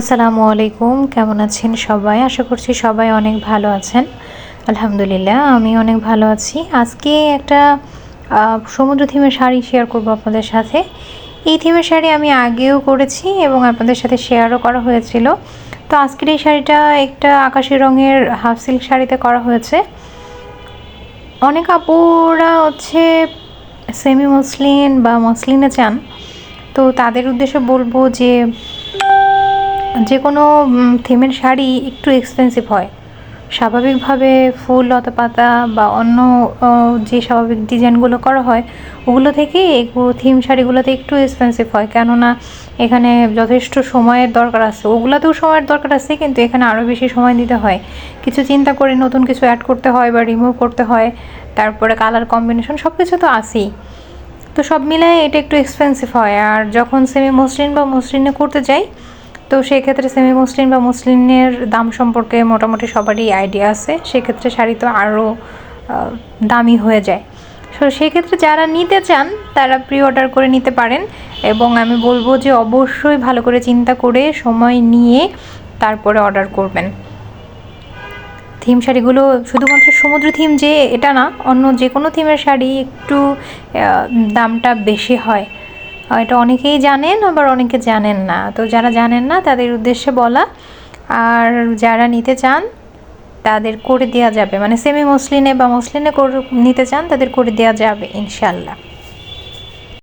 আসসালামু আলাইকুম, কেমন আছেন সবাই? আশা করছি সবাই অনেক ভালো আছেন। আলহামদুলিল্লাহ, আমি অনেক ভালো আছি। আজকে একটা সমুদ্র থিমের শাড়ি শেয়ার করব আপনাদের সাথে। এই থিমের শাড়ি আমি আগেও করেছি এবং আপনাদের সাথে শেয়ারও করা হয়েছিল। তো আজকের এই শাড়িটা একটা আকাশি রঙের হাফ সিল্ক শাড়িতে করা হয়েছে। অনেক আপুরা হচ্ছে সেমি মসলিন বা মসলিনে চান। তো তাদের উদ্দেশ্যে বলব যে যে কোনো থিমের শাড়ি একটু এক্সপেন্সিভ হয়। স্বাভাবিকভাবে ফুল লতা পাতা বা অন্য যে স্বাভাবিক ডিজাইনগুলো করা হয়, ওগুলো থেকে থিম শাড়িগুলোতে একটু এক্সপেন্সিভ হয়। কেননা, এখানে যথেষ্ট সময়ের দরকার আছে। ওগুলোতেও সময়ের দরকার আছে, কিন্তু এখানে আরও বেশি সময় দিতে হয়। কিছু চিন্তা করে নতুন কিছু অ্যাড করতে হয় বা রিমুভ করতে হয়। তারপরে কালার কম্বিনেশন সব কিছু তো আছেই। তো সব মিলায় এটা একটু এক্সপেন্সিভ হয়। আর যখন সেমি মসলিন বা মসলিনে করতে যাই তো সেক্ষেত্রে সেমি মসলিন বা মসলিনের দাম সম্পর্কে মোটামুটি সবারই আইডিয়া আছে। সেক্ষেত্রে শাড়ি তো আরও দামি হয়ে যায়। সো সেক্ষেত্রে যারা নিতে চান, তারা প্রি অর্ডার করে নিতে পারেন। এবং আমি বলব যে অবশ্যই ভালো করে চিন্তা করে সময় নিয়ে তারপরে অর্ডার করবেন। থিম শাড়িগুলো শুধুমাত্র সমুদ্র থিম যে, এটা না, অন্য যে কোনো থিমের শাড়ি একটু দামটা বেশি হয়। এটা অনেকেই জানেন, আবার অনেকে জানেন না। তো যারা জানেন না, তাদের উদ্দেশ্যে বলা। আর যারা নিতে চান, তাদের করে দেওয়া যাবে। মানে সেমি মসলিনে বা মসলিনে নিতে চান, তাদের করে দেওয়া যাবে ইনশাল্লাহ